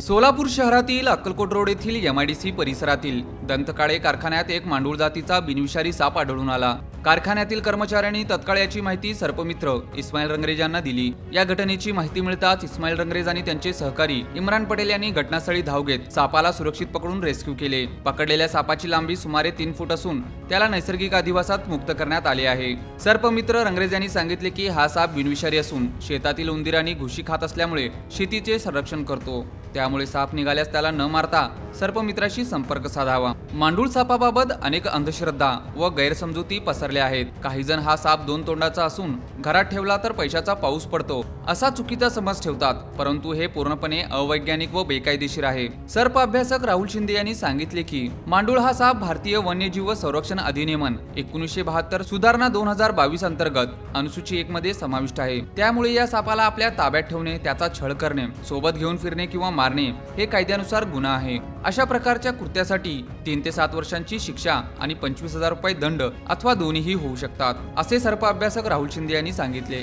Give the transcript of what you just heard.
सोलापूर शहरातील अक्कलकोट रोड येथील एमआयडीसी परिसरातील दंतकाळे कारखान्यात एक मांडूळ जातीचा बिनविषारी साप आढळून आला. कारखान्यातील कर्मचाऱ्यांनी तत्काळ याची माहिती सर्पमित्र इस्माईल रंगरेज यांना दिली. या घटनेची माहिती मिळताच इस्माईल रंगरेज आणि त्यांचे सहकारी इम्रान पटेल यांनी घटनास्थळी धाव घेत सापाला सुरक्षित पकडून रेस्क्यू केले. पकडलेल्या सापाची लांबी सुमारे तीन फूट असून त्याला नैसर्गिक अधिवासात मुक्त करण्यात आले आहे. सर्पमित्र रंगरेज यांनी सांगितले की हा साप बिनविषारी असून शेतातील उंदिरांनी घुशी खात असल्यामुळे शेतीचे संरक्षण करतो. त्यामुळे साप निघाल्यास त्याला न मारता सर्पमित्राशी संपर्क साधावा. मांडूळ सापाबाबत अनेक अंधश्रद्धा व गैरसमजुती पसरल्या आहेत. काही जण हा साप दोन तोंडाचा असून घरात ठेवला तर पैशाचा पाऊस पडतो असा चुकीचा समज ठेवतात. परंतु हे पूर्णपणे अवैज्ञानिक व बेकायदेशीर आहे. सर्प अभ्यासक राहुल शिंदे यांनी सांगितले की मांडूळ हा साप भारतीय वन्यजीव संरक्षण अधिनियमन एकोणीसशे बहात्तर सुधारणा दोन हजार बावीस अंतर्गत अनुसूची एक मध्ये समाविष्ट आहे. त्यामुळे या सापाला आपल्या ताब्यात ठेवणे त्याचा छळ करणे सोबत घेऊन फिरणे किंवा मारणे हे कायद्यानुसार गुन्हा आहे. अशा प्रकारच्या कृत्यासाठी तीन ते सात वर्षांची शिक्षा आणि पंचवीस हजार रुपये दंड अथवा दोन्हीही होऊ शकतात असे सर्प अभ्यासक राहुल शिंदे यांनी सांगितले.